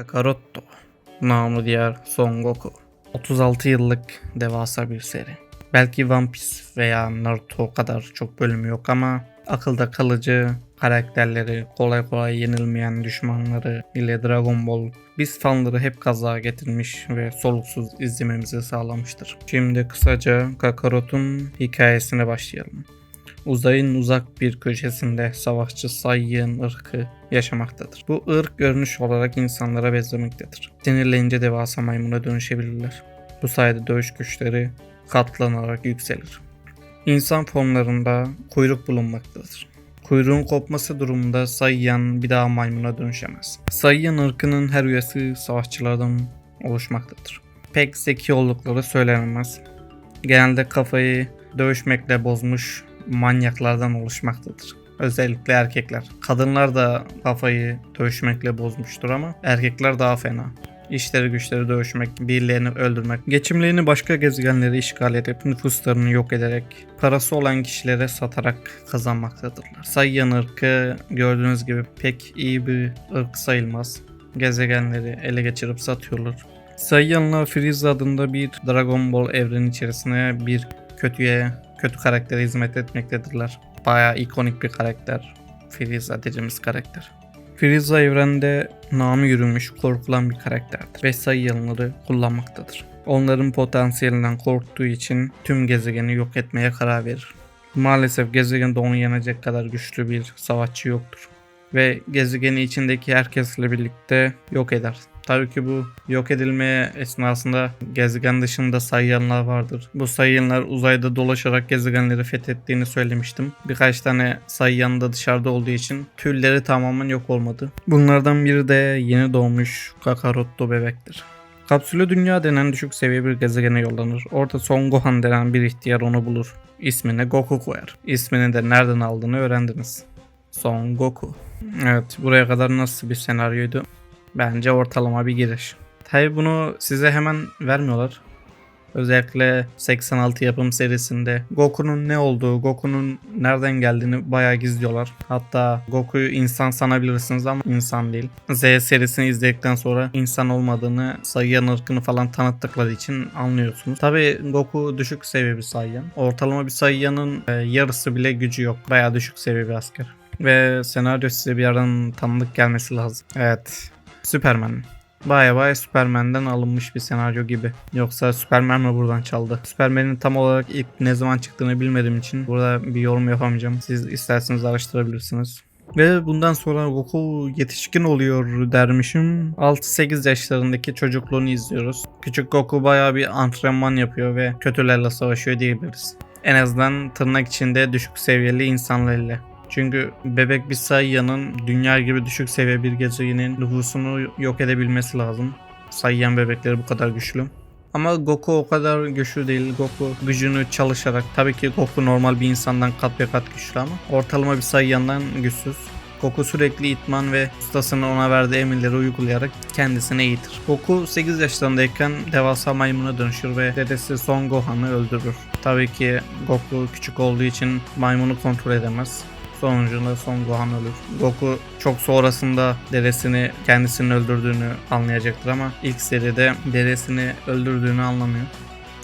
Kakaroto, namı diğer Son Goku. 36 yıllık devasa bir seri. Belki One Piece veya Naruto kadar çok bölümü yok ama akılda kalıcı karakterleri, kolay kolay yenilmeyen düşmanları ile Dragon Ball biz fanları hep kaza getirmiş ve soluksuz izlememizi sağlamıştır. Şimdi kısaca Kakaroto'nun hikayesine başlayalım. Uzayın uzak bir köşesinde savaşçı Saiyan ırkı yaşamaktadır. Bu ırk görünüş olarak insanlara benzemektedir. Sinirlenince devasa maymuna dönüşebilirler. Bu sayede dövüş güçleri katlanarak yükselir. İnsan formlarında kuyruk bulunmaktadır. Kuyruğun kopması durumunda Saiyan bir daha maymuna dönüşemez. Saiyan ırkının her üyesi savaşçılardan oluşmaktadır. Pek zeki oldukları söylenemez. Genelde kafayı dövüşmekle bozmuş manyaklardan oluşmaktadır. Özellikle erkekler. Kadınlar da kafayı dövüşmekle bozmuştur ama erkekler daha fena. İşleri güçleri dövüşmek, birilerini öldürmek, geçimlerini başka gezegenlere işgal edip nüfuslarını yok ederek parası olan kişilere satarak kazanmaktadırlar. Sayyan ırkı gördüğünüz gibi pek iyi bir ırk sayılmaz. Gezegenleri ele geçirip satıyorlar. Sayyan'la Freeze adında bir Dragon Ball evreni içerisine bir kötüye, kötü karaktere hizmet etmektedirler. Bayağı ikonik bir karakter. Frieza dediğimiz karakter. Frieza evrende namı yürümüş, korkulan bir karakterdir ve Saiyanları kullanmaktadır. Onların potansiyelinden korktuğu için tüm gezegeni yok etmeye karar verir. Maalesef gezegende onu yenecek kadar güçlü bir savaşçı yoktur. Ve gezegeni içindeki herkesle birlikte yok eder. Tabii ki bu yok edilmeye esnasında gezegen dışında sayıyanlar vardır. Bu sayıyanlar uzayda dolaşarak gezegenleri fethettiğini söylemiştim. Birkaç tane sayıyan da dışarıda olduğu için türleri tamamen yok olmadı. Bunlardan biri de yeni doğmuş Kakaroto bebektir. Kapsülü dünya denen düşük seviye bir gezegene yollanır. Orada Son Gohan denen bir ihtiyar onu bulur. İsmine Goku koyar. İsmini de nereden aldığını öğrendiniz. Son Goku. Evet buraya kadar nasıl bir senaryoydu? Bence ortalama bir giriş. Tabi bunu size hemen vermiyorlar. Özellikle 86 yapım serisinde Goku'nun ne olduğu, Goku'nun nereden geldiğini bayağı gizliyorlar. Hatta Goku'yu insan sanabilirsiniz ama insan değil. Z serisini izledikten sonra insan olmadığını, Saiyan ırkını falan tanıttıkları için anlıyorsunuz. Tabi Goku düşük seviye bir Saiyan. Ortalama bir Saiyan'ın e, yarısı bile gücü yok. Bayağı düşük seviye bir asker. Ve senaryo size bir yerden tanıdık gelmesi lazım. Evet. Superman. Baya baya Superman'den alınmış bir senaryo gibi. Yoksa Superman mi buradan çaldı? Superman'in tam olarak ilk ne zaman çıktığını bilmediğim için burada bir yorum yapamayacağım. Siz isterseniz araştırabilirsiniz. Ve bundan sonra Goku yetişkin oluyor dermişim. 6-8 yaşlarındaki çocukluğunu izliyoruz. Küçük Goku baya bir antrenman yapıyor ve kötülerle savaşıyor diyebiliriz. En azından tırnak içinde düşük seviyeli insanlarla. Çünkü bebek bir Saiya'nın dünya gibi düşük seviye bir gezegenin nüfusunu yok edebilmesi lazım. Saiyan bebekleri bu kadar güçlü. Ama Goku o kadar güçlü değil. Goku gücünü çalışarak tabii ki Goku normal bir insandan kat be kat güçlü ama ortalama bir Saiyan'dan güçsüz. Goku sürekli itman ve ustasının ona verdiği emirleri uygulayarak kendisini eğitir. Goku 8 yaşlarındayken devasa maymuna dönüşür ve dedesi Son Gohan'ı öldürür. Tabii ki Goku küçük olduğu için maymunu kontrol edemez. Sonucunda Son Gohan ölür. Goku çok sonrasında dedesini kendisinin öldürdüğünü anlayacaktır ama ilk seride dedesini öldürdüğünü anlamıyor.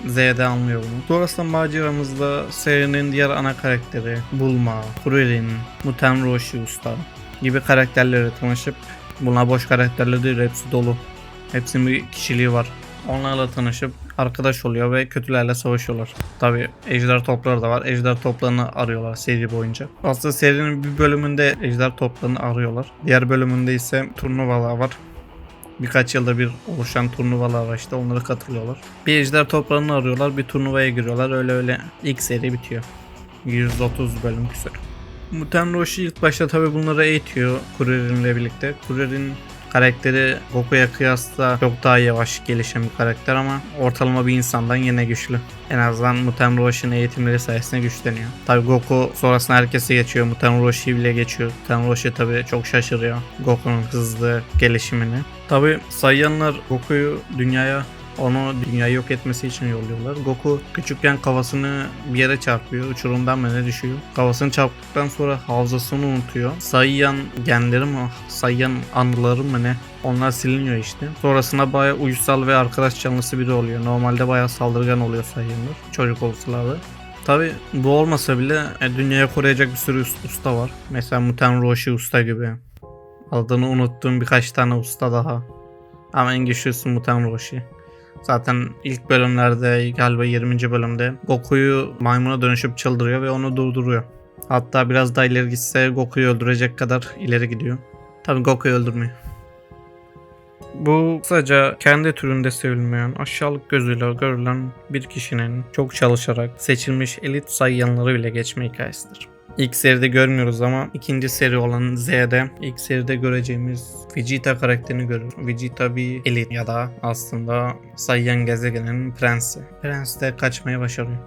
Z'de anlıyor bunu. Sonrasında maceramızda serinin diğer ana karakteri Bulma, Kuririn, Muten Roshi Usta gibi karakterlere tanışıp bunlar boş karakterler değil hepsi dolu. Hepsinin bir kişiliği var. Onlarla tanışıp arkadaş oluyor ve kötülerle savaşıyorlar. Tabi ejder topları da var. Ejder toplarını arıyorlar seri boyunca. Aslında serinin bir bölümünde ejder toplarını arıyorlar. Diğer bölümünde ise turnuvalar var. Birkaç yılda bir oluşan turnuvalar var işte onlara katılıyorlar. Bir ejder toplarını arıyorlar bir turnuvaya giriyorlar öyle öyle ilk seri bitiyor. 130 bölüm küsur. Muten Roshi ilk başta tabi bunları eğitiyor Kuririn'le birlikte. Kuririn karakteri Goku'ya kıyasla çok daha yavaş gelişen bir karakter ama ortalama bir insandan yine güçlü. En azından Muten Roshi'nin eğitimleri sayesinde güçleniyor. Tabi Goku sonrasında herkese geçiyor. Muten Roshi bile geçiyor. Muten Roshi tabi çok şaşırıyor Goku'nun hızlı gelişimini. Tabi Saiyanlar Goku'yu dünyaya onu dünyayı yok etmesi için yolluyorlar. Goku küçükken kafasını bir yere çarpıyor. Uçurumdan mı ne düşüyor. Kafasını çarptıktan sonra hafızasını unutuyor. Saiyan genleri mi? Saiyan anıları mı ne? Onlar siliniyor işte. Sonrasında baya uysal ve arkadaş canlısı biri oluyor. Normalde baya saldırgan oluyor sayılır. Çocuk olsalardı. Tabi bu olmasa bile e, dünyayı koruyacak bir sürü us- usta var. Mesela Muten Roshi usta gibi. Adını unuttuğum birkaç tane usta daha. Ama en güçlüsü Muten Roshi. Zaten ilk bölümlerde galiba 20. bölümde Goku'yu maymuna dönüşüp çıldırıyor ve onu durduruyor. Hatta biraz daha ileri gitse Goku'yu öldürecek kadar ileri gidiyor. Tabi Goku'yu öldürmüyor. Bu kısaca kendi türünde sevilmeyen, aşağılık gözüyle görülen bir kişinin çok çalışarak seçilmiş elit sayıyanları bile geçme hikayesidir. İlk seride görmüyoruz ama ikinci seri olan Z'de ilk seride göreceğimiz Vegeta karakterini görür. Vegeta bir elit ya da aslında sayıyan gezegenin prensi. Prens de kaçmaya başarıyor.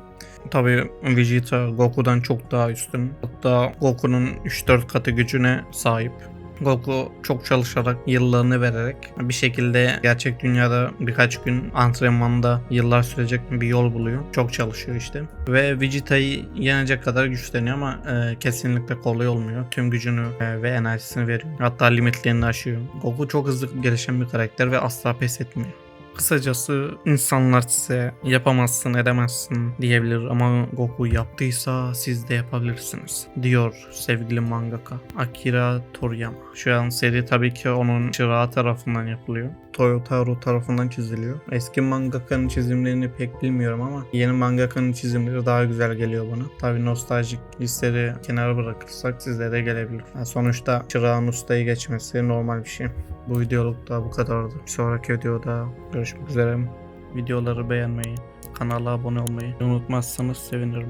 Tabii Vegeta Goku'dan çok daha üstün. Hatta Goku'nun 3-4 katı gücüne sahip. Goku çok çalışarak, yıllarını vererek bir şekilde gerçek dünyada birkaç gün antrenmanda yıllar sürecek bir yol buluyor. Çok çalışıyor işte. Ve Vegeta'yı yenecek kadar güçleniyor ama e, kesinlikle kolay olmuyor. Tüm gücünü e, ve enerjisini veriyor. Hatta limitlerini aşıyor. Goku çok hızlı gelişen bir karakter ve asla pes etmiyor. Kısacası insanlar size yapamazsın edemezsin diyebilir ama Goku yaptıysa siz de yapabilirsiniz diyor sevgili mangaka Akira Toriyama. Şu an seri tabii ki onun çırağı tarafından yapılıyor. Toyotaro tarafından çiziliyor. Eski mangakanın çizimlerini pek bilmiyorum ama yeni mangakanın çizimleri daha güzel geliyor bana. Tabii nostaljik hisleri kenara bırakırsak sizlere de gelebilir. Yani sonuçta çırağın ustayı geçmesi normal bir şey. Bu videoluk da bu kadardı. Bir sonraki videoda görüşmek üzere. Videoları beğenmeyi, kanala abone olmayı unutmazsanız sevinirim.